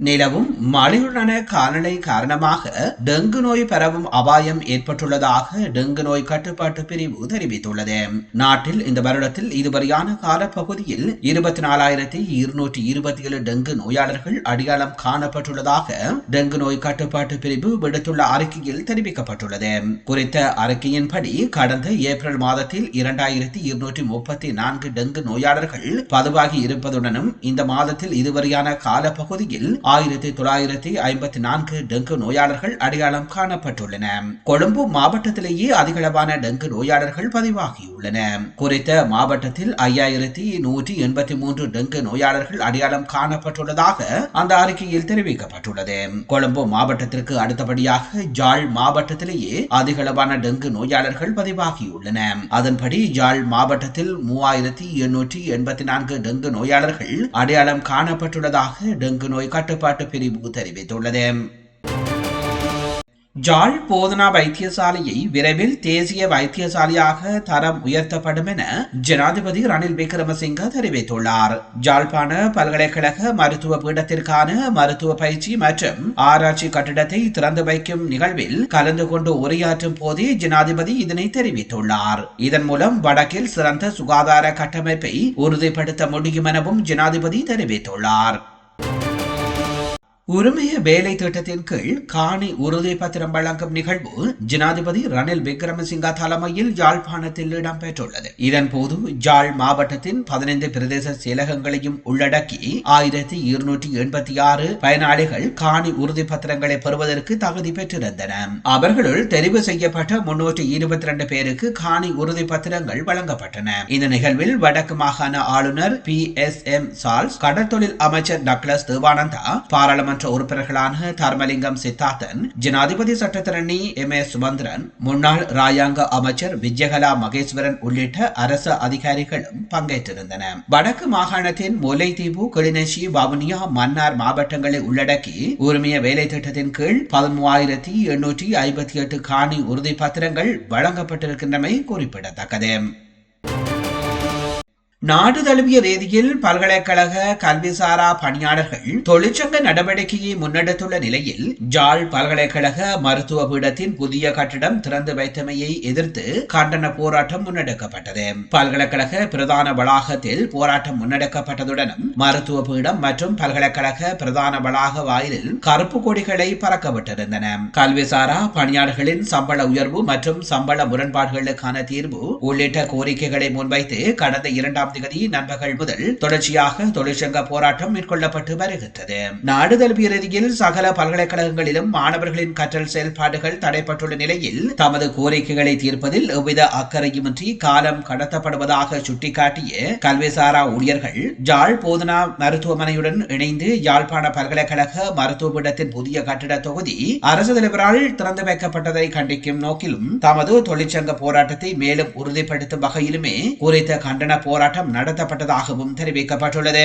நிலவும் மழையுடனான காலநிலை காரணமாக டெங்கு நோய் பரவும் அபாயம் ஏற்பட்டுள்ளதாக டெங்கு நோய் கட்டுப்பாட்டு பிரிவு தெரிவித்துள்ளது. நாட்டில் இந்த வருடத்தில் இதுவரையான காலப்பகுதியில் இருபத்தி நாலாயிரத்தி இருநூற்றி இருபத்தி ஏழு டெங்கு நோயாளர்கள் அடையாளம் காணப்பட்டுள்ளதாக டெங்கு நோய் கட்டுப்பாட்டு பிரிவு விடுத்துள்ள அறிக்கையில் தெரிவிக்கப்பட்டுள்ளது. குறித்த அறிக்கையின்படி கடந்த ஏப்ரல் மாதத்தில் இரண்டாயிரத்தி இருநூற்றி முப்பத்தி நான்கு டெங்கு நோயாளர்கள் பதிவாகி இருப்பதுடனும் இந்த மாதத்தில் இதுவரையான காலப்பகுதியில் ஆயிரத்தி தொள்ளாயிரத்தி ஐம்பத்தி நான்கு டெங்கு நோயாளர்கள் அடையாளம் காணப்பட்டுள்ளன. கொழும்பு மாவட்டத்திலேயே அதிகளவான டெங்கு நோயாளர்கள் பதிவாகியுள்ளன. குறித்த மாவட்டத்தில் ஐயாயிரத்தி நூற்றி எண்பத்தி மூன்று டெங்கு நோயாளர்கள் அடையாளம் காணப்பட்டுள்ளதாக அந்த அறிக்கையில் தெரிவிக்கப்பட்டுள்ளது. கொழும்பு மாவட்டத்திற்கு அடுத்தபடியாக ஜாழ் மாவட்டத்திலேயே அதிகளவான டெங்கு நோயாளர்கள் பதிவாகியுள்ளன. அதன்படி ஜாழ் மாவட்டத்தில் மூவாயிரத்தி எண்ணூற்றி எண்பத்தி நான்கு டெங்கு நோயாளர்கள் அடையாளம் காணப்பட்டுள்ளதாக டெங்கு நோய் கட்டுப்பாட்டு பிரிவு தெரிவித்துள்ளது. ஜாழ் போதனா வைத்தியசாலையை விரைவில் தேசிய வைத்தியசாலையாக தரம் உயர்த்தப்படும் என ஜனாதிபதி ரணில் விக்ரமசிங்க தெரிவித்துள்ளார். ஜாழ்ப்பாண பல்கலைக்கழக மருத்துவ பீடத்திற்கான மருத்துவ பயிற்சி மற்றும் ஆராய்ச்சி கட்டிடத்தை திறந்து வைக்கும் நிகழ்வில் கலந்து கொண்டு உரையாற்றும் போதே ஜனாதிபதி இதனை தெரிவித்துள்ளார். இதன் மூலம் வடக்கில் சிறந்த சுகாதார கட்டமைப்பை உறுதிப்படுத்த முடியும் எனவும் ஜனாதிபதி தெரிவித்துள்ளார். உரிமைய வேலை திட்டத்தின் கீழ் காணி உறுதி பத்திரம் வழங்கும் நிகழ்வு ஜனாதிபதி ரணில் விக்ரமசிங்கா தலைமையில் யாழ்ப்பாணத்தில் இடம்பெற்றுள்ளது. இதன் போது ஜாழ் மாவட்டத்தின் பதினைந்து பிரதேச செயலகங்களையும் உள்ளடக்கி ஆயிரத்தி இருநூற்றி எண்பத்தி ஆறு பயனாளிகள் காணி உறுதி பத்திரங்களை பெறுவதற்கு தகுதி பெற்றிருந்தனர் அவர்களுள் தெரிவு செய்யப்பட்ட முன்னூற்றி இருபத்தி ரெண்டு பேருக்கு காணி உறுதி பத்திரங்கள் வழங்கப்பட்டன. இந்த நிகழ்வில் வடக்கு மாகாண ஆளுநர் பி எஸ் எம் சால்ஸ் கடற்தொழில் அமைச்சர் டக்ளஸ் தேவானந்தா பாராளுமன்ற நாடாளுமன்ற உறுப்பினர்களான தர்மலிங்கம் சித்தார்த்தன் ஜனாதிபதி சட்டத்தரணி எம். ஏ சுமந்திரன் முன்னாள் ராயாங்க அமைச்சர் விஜயகலா மகேஸ்வரன் உள்ளிட்ட அரசு அதிகாரிகளும் பங்கேற்றிருந்தன. வடக்கு மாகாணத்தின் முல்லைத்தீவு கிளிநொச்சி வவுனியா மன்னார் மாவட்டங்களை உள்ளடக்கி உரிமைய வேலை திட்டத்தின் கீழ் பதிமூவாயிரத்தி எண்ணூற்றி ஐம்பத்தி எட்டு காணி உறுதி பத்திரங்கள் வழங்கப்பட்டிருக்கின்றமை குறிப்பிடத்தக்கது. நாடு தழுவிய ரீதியில் பல்கலைக்கழக கல்விசாரா பணியாளர்கள் தொழிற்சங்க நடவடிக்கையை முன்னெடுத்துள்ள நிலையில் ஜாழ் பல்கலைக்கழக மருத்துவ பீடத்தின் புதிய கட்டிடம் திறந்து வைத்தமையை எதிர்த்து கண்டன போராட்டம் முன்னெடுக்கப்பட்டது. பல்கலைக்கழக பிரதான வளாகத்தில் போராட்டம் முன்னெடுக்கப்பட்டதுடனும் மருத்துவ பீடம் மற்றும் பல்கலைக்கழக பிரதான வளாக வாயிலில் கருப்பு கொடிகளை பறக்கவிட்டிருந்தன. கல்விசாரா பணியாளர்களின் சம்பள உயர்வு மற்றும் சம்பள முரண்பாடுகளுக்கான தீர்வு உள்ளிட்ட கோரிக்கைகளை முன்வைத்து கடந்த இரண்டாம் தேதி நண்பகல் முதல் தொடர்ச்சியாக தொழிற்சங்க போராட்டம் மேற்கொள்ளப்பட்டு வருகின்றது. நாடு தழுவிய ரீதியில் சகல பல்கலைக்கழகங்களிலும் மாணவர்களின் கற்றல் செயல்பாடுகள் தடைப்பட்டுள்ள நிலையில் தமது கோரிக்கைகளை தீர்ப்பதில் எவ்வித அக்கறையுமின்றி காலம் கடத்தப்படுவதாக சுட்டிக்காட்டிய கல்விசாரா ஊழியர்கள் ஜாழ் போதனா மருத்துவமனையுடன் இணைந்து யாழ்ப்பாண பல்கலைக்கழக மருத்துவபீடத்தின் புதிய கட்டிட தொகுதி அரசு தலைவரால் திறந்து வைக்கப்பட்டதை கண்டிக்கும் நோக்கிலும் தமது தொழிற்சங்க போராட்டத்தை மேலும் உறுதிப்படுத்தும் வகையிலுமே குறித்த கண்டன போராட்டம் நடத்தப்பட்டதாகவும் தெரிவிக்கப்பட்டுள்ளது.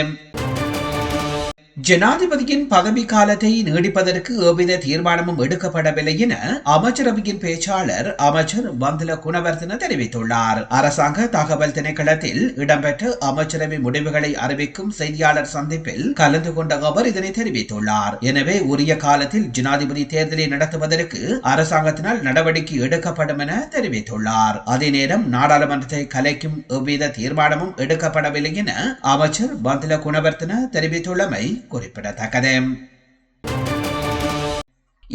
ஜனாதிபதியின் பதவி காலத்தை நீடிப்பதற்கு எவ்வித தீர்மானமும் எடுக்கப்படவில்லை என அமைச்சரவையின் பேச்சாளர் அமைச்சர் வந்தல குணவர்தன தெரிவித்துள்ளார். அரசாங்க தகவல் திணைக்களத்தில் இடம்பெற்ற அமைச்சரவை முடிவுகளை அறிவிக்கும் செய்தியாளர் சந்திப்பில் கலந்து கொண்ட அவர் இதனை தெரிவித்துள்ளார். எனவே உரிய காலத்தில் ஜனாதிபதி தேர்தலை நடத்துவதற்கு அரசாங்கத்தினால் நடவடிக்கை எடுக்கப்படும் என தெரிவித்துள்ளார். அதே நேரம் நாடாளுமன்றத்தை கலைக்கும் எவ்வித தீர்மானமும் எடுக்கப்படவில்லை என அமைச்சர் பந்தல குணவர்தன தெரிவித்துள்ளமை குறிப்பிடத்தக்கது.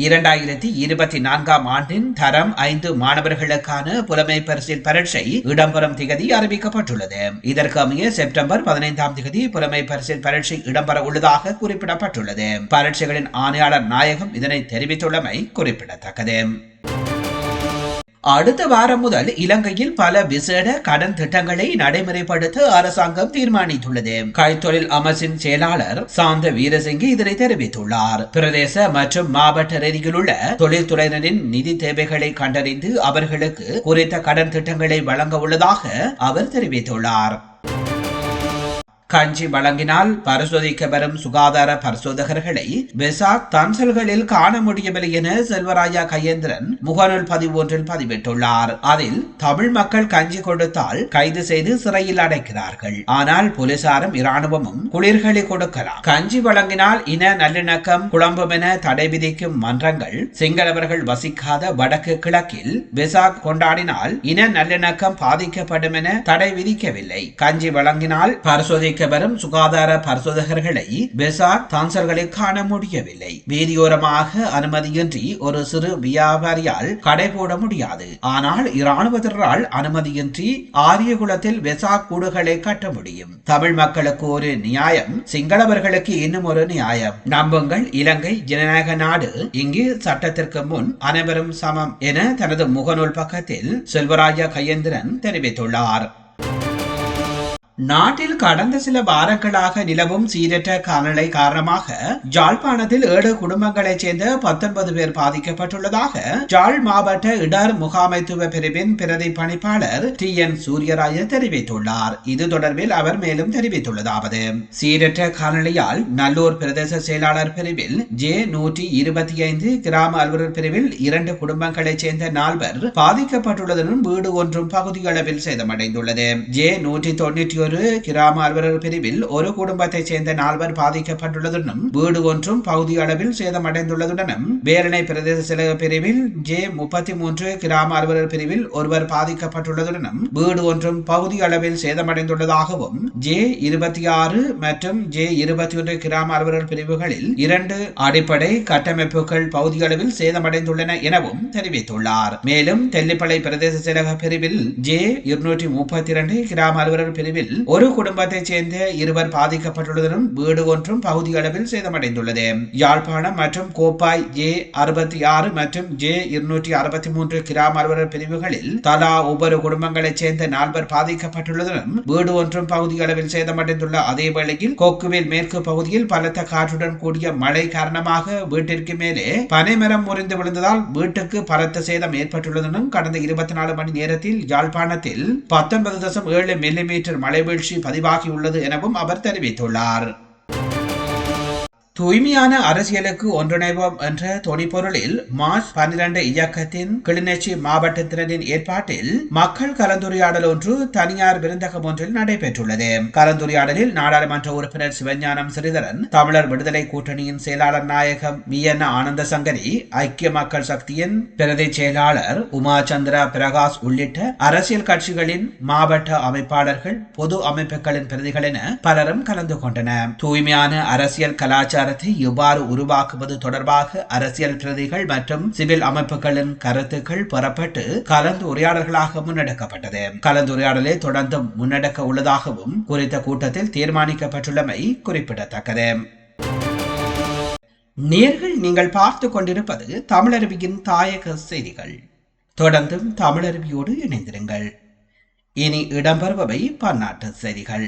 இரண்டாயிரத்தி இருபத்தி நான்காம் ஆண்டின் தரம் ஐந்து மாணவர்களுக்கான புலமை பரிசில் பரீட்சை இடம்பெறும் திகதி அறிவிக்கப்பட்டுள்ளது. இதற்கு அமைய செப்டம்பர் பதினைந்தாம் திகதி புலமை பரிசில் பரீட்சை இடம்பெற உள்ளதாக குறிப்பிடப்பட்டுள்ளது. பரீட்சைகளின் ஆணையாளர் நாயகம் இதனை தெரிவித்துள்ளமை குறிப்பிடத்தக்கது. அடுத்த வாரம் முதல் இலங்கையில் பல விசேட கடன் திட்டங்களை நடைமுறைப்படுத்த அரசாங்கம் தீர்மானித்துள்ளது. கைத்தொழில் அமைச்சின் செயலாளர் சாந்த வீரசிங்கி இதனை தெரிவித்துள்ளார். பிரதேச மற்றும் மாவட்ட ரீதியில் உள்ள தொழில்துறையினரின் நிதி தேவைகளை கண்டறிந்து அவர்களுக்கு குறித்த கடன் திட்டங்களை வழங்க உள்ளதாக அவர் தெரிவித்துள்ளார். கஞ்சி வழங்கினால் பரிசோதிக்க வரும் சுகாதார பரிசோதகர்களை வெசாக் தன்சல்களில் காண முடியவில்லை என செல்வராஜா கையேந்திரன் முகநூல் பதிவு ஒன்றில் பதிவிட்டுள்ளார். அதில் தமிழ் மக்கள் கஞ்சி கொடுத்தால் கைது செய்து சிறையில் அடைக்கிறார்கள். ஆனால் போலீசாரும் இராணுவமும் குளிர்களை கொடுக்கலாம். கஞ்சி வழங்கினால் இன நல்லிணக்கம் குழம்பும் என தடை விதிக்கும் மன்றங்கள் சிங்களவர்கள் வசிக்காத வடக்கு கிழக்கில் விசாக் கொண்டாடினால் இன நல்லிணக்கம் பாதிக்கப்படும் என தடை விதிக்கவில்லை. கஞ்சி வழங்கினால் பரிசோதிக்க வரும் சுகாதார பரிசோதகர்களை பெசாக் தான்சர்களை காண முடியவில்லை. வீதியோரமாக அனுமதியின்றி ஒரு சிறு வியாபாரியால் கடை போட முடியாது. ஆனால் இராணுவத்தினரால் அனுமதியின்றி ஆரியகுலத்தில் வெசாக் கூடுகளை கட்ட முடியும். தமிழ் மக்களுக்கு ஒரு நியாயம் சிங்களவர்களுக்கு இன்னும் ஒரு நியாயம். நம்புங்கள் இலங்கை ஜனநாயக நாடு இங்கு சட்டத்திற்கு முன் அனைவரும் சமம் என தனது முகநூல் பக்கத்தில் செல்வராஜா கையேந்திரன் தெரிவித்துள்ளார். நாட்டில் கடந்த சில வாரங்களாக நிலவும் சீரற்ற காலநிலை காரணமாக ஜாழ்ப்பாணத்தில் ஏழு குடும்பங்களைச் சேர்ந்த பத்தொன்பது பேர் பாதிக்கப்பட்டுள்ளதாக ஜாழ் மாவட்ட இடர் முகாமைத்துவ பிரிவின் பிரதி பணிப்பாளர் டி என் சூரியராஜன் தெரிவித்துள்ளார். இது தொடர்பில் அவர் மேலும் தெரிவித்துள்ளதாவது. சீரற்ற காலநிலையால் நல்லூர் பிரதேச செயலாளர் பிரிவில் ஜே நூற்றி இருபத்தி ஐந்து கிராம அலுவலர் பிரிவில் இரண்டு குடும்பங்களைச் சேர்ந்த நால்வர் பாதிக்கப்பட்டுள்ளதுடன் வீடு ஒன்றும் பகுதியளவில் சேதமடைந்துள்ளது. ஜே நூற்றி தொண்ணூற்றி ஒரு கிராம அலுவலர் பிரிவில் ஒரு குடும்பத்தைச் சேர்ந்த நால்வர் பாதிக்கப்பட்டுள்ளதுடனும் வீடு ஒன்றும் பகுதி அளவில் சேதமடைந்துள்ளதுடனும் வேலனை பிரதேச செயலக பிரிவில் ஜே முப்பத்தி மூன்று கிராம அலுவலர் பிரிவில் ஒருவர் பாதிக்கப்பட்டுள்ளதுடனும் வீடு ஒன்றும் பகுதி அளவில் சேதமடைந்துள்ளதாகவும் ஜே இருபத்தி ஆறு மற்றும் ஜே இருபத்தி ஒன்று கிராம அலுவலர் பிரிவுகளில் இரண்டு அடிப்படை கட்டமைப்புகள் பகுதி அளவில் சேதமடைந்துள்ளன எனவும் தெரிவித்துள்ளார். மேலும் தெல்லிப்பளை பிரதேச செயலக பிரிவில் ஜே இருநூற்றி முப்பத்தி இரண்டு கிராம அலுவலர் பிரிவில் ஒரு குடும்பத்தைச் சேர்ந்த இருவர் பாதிக்கப்பட்டுள்ளதுடன் வீடு ஒன்றும் பகுதி அளவில் சேதமடைந்துள்ளது. யாழ்ப்பாணம் மற்றும் கோப்பாய் ஏ அறுபத்தி ஆறு மற்றும் ஜே இருநூற்றி அறுபத்தி மூன்று கிராம அலுவலர் பிரிவுகளில் தலா ஒவ்வொரு குடும்பங்களைச் சேர்ந்த நால்வர் பாதிக்கப்பட்டுள்ளதுடன் வீடு ஒன்றும் பகுதி அளவில் சேதமடைந்துள்ள அதே வேளையில் கொக்குவில் மேற்கு பகுதியில் பலத்த காற்றுடன் கூடிய மழை காரணமாக வீட்டிற்கு மேலே பனைமரம் முறிந்து விழுந்ததால் வீட்டுக்கு பலத்த சேதம் ஏற்பட்டுள்ளதுடன் கடந்த இருபத்தி நாலு மணி நேரத்தில் யாழ்ப்பாணத்தில் பத்தொன்பது தசம் ஏழு மில்லிமீட்டர் மழை வீழ்ச்சி பதிவாகியுள்ளது எனவும் அவர் தெரிவித்துள்ளார். தூய்மையான அரசியலுக்கு ஒன்றிணைவோம் என்ற தொனிப்பொருளில் மார்ச் பன்னிரண்டு இயக்கத்தின் கிளிநொச்சி மாவட்டத்தினரின் ஏற்பாட்டில் மக்கள் கலந்துரையாடல் ஒன்று தனியார் விருந்தகம் ஒன்றில் நடைபெற்றுள்ளது. கலந்துரையாடலில் நாடாளுமன்ற உறுப்பினர் சிவஞானம் ஸ்ரீதரன் தமிழர் விடுதலை கூட்டணியின் செயலாளர் நாயகம் மியன்ன ஆனந்த சங்கரி ஐக்கிய மக்கள் சக்தியின் பிரதி செயலாளர் உமா சந்திரா பிரகாஷ் உள்ளிட்ட அரசியல் கட்சிகளின் மாவட்ட அமைப்பாளர்கள் பொது அமைப்புகளின் பிரதிகள் என பலரும் கலந்து கொண்டனர். தூய்மையான அரசியல் கலாச்சார கலாச்சாரத்தை எவ்வாறு உருவாக்குவது தொடர்பாக அரசியல் பிரதிகள் மற்றும் சிவில் அமைப்புகளின் கருத்துக்கள் பெறப்பட்டு கலந்துரையாடல்களாக முன்னெடுக்கப்பட்டது. கலந்துரையாடலை தொடர்ந்து முன்னெடுக்க உள்ளதாகவும் குறித்த கூட்டத்தில் தீர்மானிக்கப்பட்டுள்ளமை குறிப்பிடத்தக்கது. நேர்கள் நீங்கள் பார்த்து கொண்டிருப்பது தமிழருவியின் தாயக செய்திகள். தொடர்ந்தும் தமிழருவியோடு இணைந்திருங்கள். இனி இடம்பெறுபவை பன்னாட்டு செய்திகள்.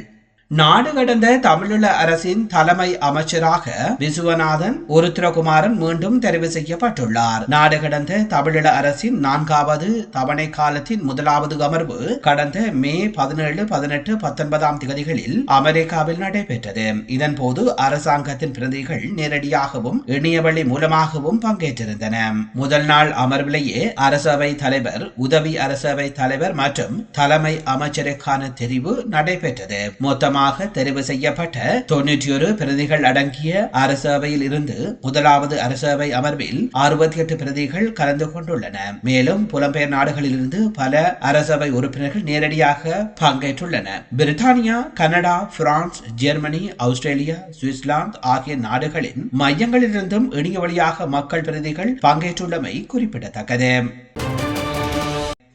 நாடு கடந்த தமிழீழ அரசின் தலைமை அமைச்சராக விசுவநாதன் உருத்திரகுமாரன் மீண்டும் தெரிவு செய்யப்பட்டுள்ளார். நாடு கடந்த தமிழீழ அரசின் நான்காவது தவணை காலத்தின் முதலாவது அமர்வு கடந்த மே பதினேழு பதினெட்டு பத்தொன்பதாம் தேதிகளில் அமெரிக்காவில் நடைபெற்றது. இதன்போது அரசாங்கத்தின் பிரதிகள் நேரடியாகவும் இணையவழி மூலமாகவும் பங்கேற்றிருந்தன. முதல் நாள் அமர்விலேயே அரசவை தலைவர் உதவி அரசவை தலைவர் மற்றும் தலைமை அமைச்சருக்கான தெரிவு நடைபெற்றது. மொத்தம் மூலமாக தெரிவு செய்யப்பட்ட தொன்னூற்றி ஒரு பிரதிகள் அடங்கிய அரசவையில் இருந்து முதலாவது அரசவை அமர்வில் அறுபத்தி எட்டு பிரதிகள் கலந்து கொண்டுள்ளன. மேலும் புலம்பெயர் நாடுகளிலிருந்து பல அரசவை உறுப்பினர்கள் நேரடியாக பங்கேற்றுள்ளன. பிரித்தானியா Canada France Germany Australia Switzerland ஆகிய நாடுகளின் மையங்களிலிருந்தும் இணைய வழியாக மக்கள் பிரதிகள் பங்கேற்றுள்ளமை குறிப்பிடத்தக்கது.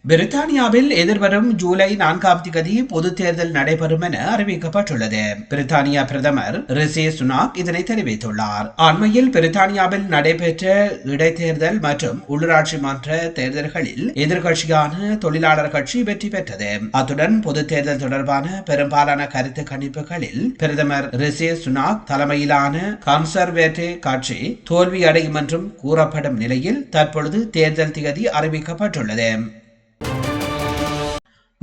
பிரித்தானியாவில் எதிர்வரும் ஜூலை நான்காம் தேதி பொது தேர்தல் நடைபெறும் என அறிவிக்கப்பட்டுள்ளது. பிரித்தானியா பிரதமர் ரிஷி சுனாக் இதனை தெரிவித்துள்ளார். அண்மையில் பிரித்தானியாவில் நடைபெற்ற இடைத்தேர்தல் மற்றும் உள்ளூராட்சி மன்ற தேர்தல்களில் எதிர்கட்சியான தொழிலாளர் கட்சி வெற்றி பெற்றது. அத்துடன் பொது தேர்தல் தொடர்பான பெரும்பாலான கருத்து கணிப்புகளில் பிரதமர் ரிஷி சுனாக் தலைமையிலான கன்சர்வேட்டிவ் கட்சி தோல்வியடையும் என்றும் கூறப்படும் நிலையில் தற்பொழுது தேர்தல் திகதி அறிவிக்கப்பட்டுள்ளது. Thank you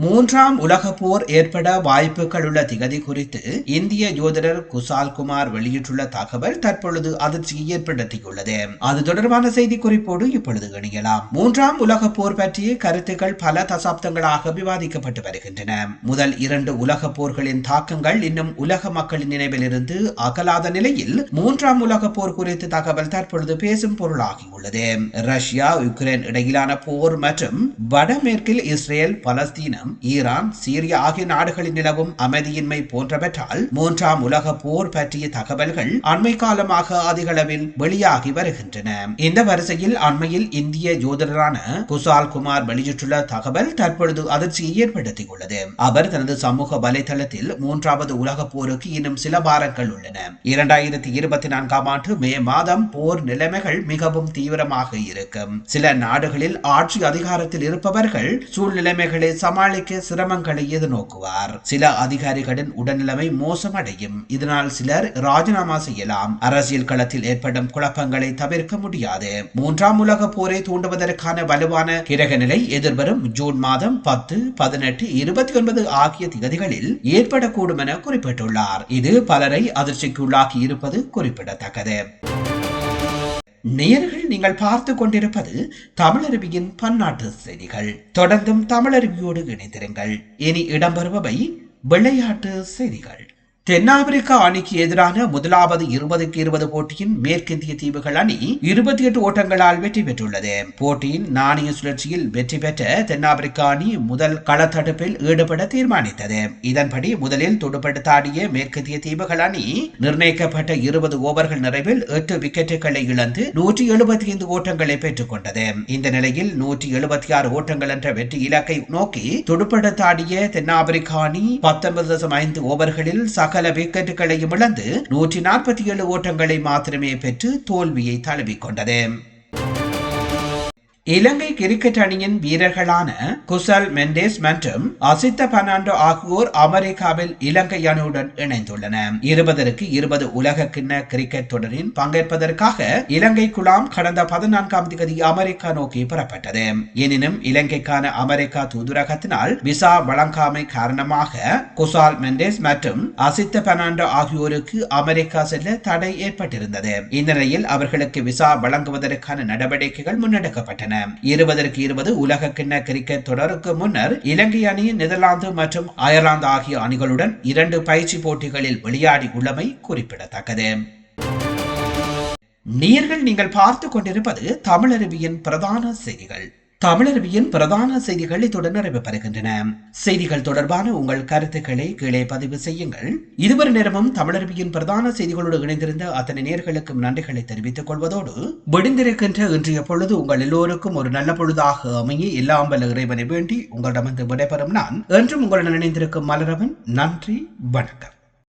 மூன்றாம் உலக போர் ஏற்பட வாய்ப்புகள் உள்ள திகதி குறித்து இந்திய ஜோதிடர் குசால் குமார் வெளியிட்டுள்ள தகவல் தற்பொழுது அதிர்ச்சியை ஏற்படுத்தியுள்ளது. அது தொடர்பான செய்தி குறிப்போடு இப்பொழுது இணையலாம். மூன்றாம் உலக போர் பற்றிய கருத்துக்கள் பல தசாப்தங்களாக விவாதிக்கப்பட்டு வருகின்றன. முதல் இரண்டு உலக போர்களின் தாக்கங்கள் இன்னும் உலக மக்களின் நினைவில் இருந்து அகலாத நிலையில் மூன்றாம் உலக போர் குறித்து தகவல் தற்பொழுது பேசும் பொருளாகியுள்ளது. ரஷ்யா யுக்ரைன் இடையிலான போர் மற்றும் வடமேற்கில் இஸ்ரேல் பலஸ்தீனம் ஈரான் சீரியா ஆகிய நாடுகளில் நிலவும் அமைதியின்மை போன்றவற்றால் மூன்றாம் உலக போர் பற்றிய தகவல்கள் அண்மை காலமாக அதிகளவில் வெளியாகி வருகின்றன. இந்த வரிசையில் அண்மையில் இந்திய ஜோதிடரான குசால் குமார் வெளியிட்டுள்ள தகவல் தற்பொழுது அதிர்ச்சியை ஏற்படுத்தியுள்ளது. அவர் தனது சமூக வலைதளத்தில் மூன்றாவது உலக போருக்கு இன்னும் சில வாரங்கள் உள்ளன. இரண்டாயிரத்தி இருபத்தி நான்காம் ஆண்டு மே மாதம் போர் நிலைமைகள் மிகவும் தீவிரமாக இருக்கும். சில நாடுகளில் ஆட்சி அதிகாரத்தில் இருப்பவர்கள் சூழ்நிலைமைகளை சமாளி சமாளிக்க சிரமங்களை எதிர்நோக்குவார். சில அதிகாரிகளின் உடல்நிலைமை மோசமடையும். இதனால் சிலர் ராஜினாமா செய்யலாம். அரசியல் களத்தில் ஏற்படும் குழப்பங்களை தவிர்க்க முடியாது. மூன்றாம் உலக போரை தூண்டுவதற்கான வலுவான கிரக நிலை எதிர்வரும் ஜூன் மாதம் பத்து பதினெட்டு இருபத்தி ஒன்பது ஆகிய திகதிகளில் ஏற்படக்கூடும் என குறிப்பிட்டுள்ளார். இது பலரை அதிர்ச்சிக்குள்ளாக்கி இருப்பது குறிப்பிடத்தக்கது. நேர்கள் நீங்கள் பார்த்து கொண்டிருப்பது தமிழருவியின் பன்னாட்டு செய்திகள். தொடர்ந்தும் தமிழருவியோடு இணைந்திருங்கள். இனி இடம்பெறுபவை விளையாட்டு செய்திகள். தென்னாப்பிரிக்கா அணிக்கு எதிரான முதலாவது இருபதுக்கு இருபது போட்டியின் மேற்கிந்திய தீவுகள் அணி இருபத்தி எட்டு ஓட்டங்களால் வெற்றி பெற்றுள்ளது. போட்டியின் நாணய சுழற்சியில் வெற்றி பெற்ற தென்னாப்பிரிக்கா அணி முதல் களத்தடுப்பில் ஈடுபட தீர்மானித்தது. இதன்படி முதலில் துடுப்படுத்தாடிய மேற்கிந்திய தீவுகள் அணி நிர்ணயிக்கப்பட்ட இருபது ஓவர்கள் நிறைவில் எட்டு விக்கெட்டுகளை இழந்து நூற்றி எழுபத்தி ஐந்து ஓட்டங்களை பெற்றுக் கொண்டது. இந்த நிலையில் நூற்றி எழுபத்தி ஆறு ஓட்டங்கள் என்ற வெற்றி இலக்கை நோக்கி துடுப்படுத்தாடிய தென்னாப்பிரிக்கா அணி பத்தொன்பது தசம் ஐந்து ஓவர்களில் சக சகல விக்கெட்டுகளையும் இழந்து நூற்றி நாற்பத்தி ஏழு ஓட்டங்களை மாத்திரமே பெற்று தோல்வியை தழுவிக்கொண்டது இலங்கை கிரிக்கெட் அணியின் வீரர்களான குசல் மெண்டேஸ் மற்றும் அசித்த பனாண்டோ ஆகியோர் அமெரிக்காவில் இலங்கை அணியுடன் இணைந்துள்ளன இருபதற்கு இருபது உலக கிண்ண கிரிக்கெட் தொடரின் பங்கேற்பதற்காக இலங்கை குழாம் கடந்த பதினான்காம் தேதி அமெரிக்கா நோக்கி புறப்பட்டது. எனினும் இலங்கைக்கான அமெரிக்கா தூதரகத்தினால் விசா வழங்காமை காரணமாக குசால் மெண்டேஸ் மற்றும் அசித்த பெர்னாண்டோ ஆகியோருக்கு அமெரிக்கா செல்ல தடை ஏற்பட்டிருந்தது. இந்நிலையில் அவர்களுக்கு விசா வழங்குவதற்கான நடவடிக்கைகள் முன்னெடுக்கப்பட்டன. இருபதற்கு இருபது உலக கிண்ண கிரிக்கெட் தொடருக்கு முன்னர் இலங்கை அணி நெதர்லாந்து மற்றும் அயர்லாந்து ஆகிய அணிகளுடன் இரண்டு பயிற்சி போட்டிகளில் விளையாடி உள்ளமை குறிப்பிடத்தக்கது. நீர்கள் நீங்கள் பார்த்து கொண்டிருப்பது தமிழருவியின் பிரதான செய்திகள். தமிழருவியின் பிரதான செய்திகள் இத்துடன் நிறைவு பெறுகின்றன செய்திகள் தொடர்பான உங்கள் கருத்துக்களை கீழே பதிவு செய்யுங்கள். இதுவரை நேரமும் தமிழருவியின் பிரதான செய்திகளோடு இணைந்திருந்த அத்தனை நேர்களுக்கும் நன்றிகளை தெரிவித்துக் கொள்வதோடு விடுந்திருக்கின்ற இன்றைய பொழுது உங்கள் எல்லோருக்கும் ஒரு நல்ல பொழுதாக அமைய இல்லாமல் இறைவனை வேண்டி உங்களிடமிருந்து விடைபெறும் நான் என்றும் உங்களுடன் இணைந்திருக்கும் மலரவன். நன்றி வணக்கம்.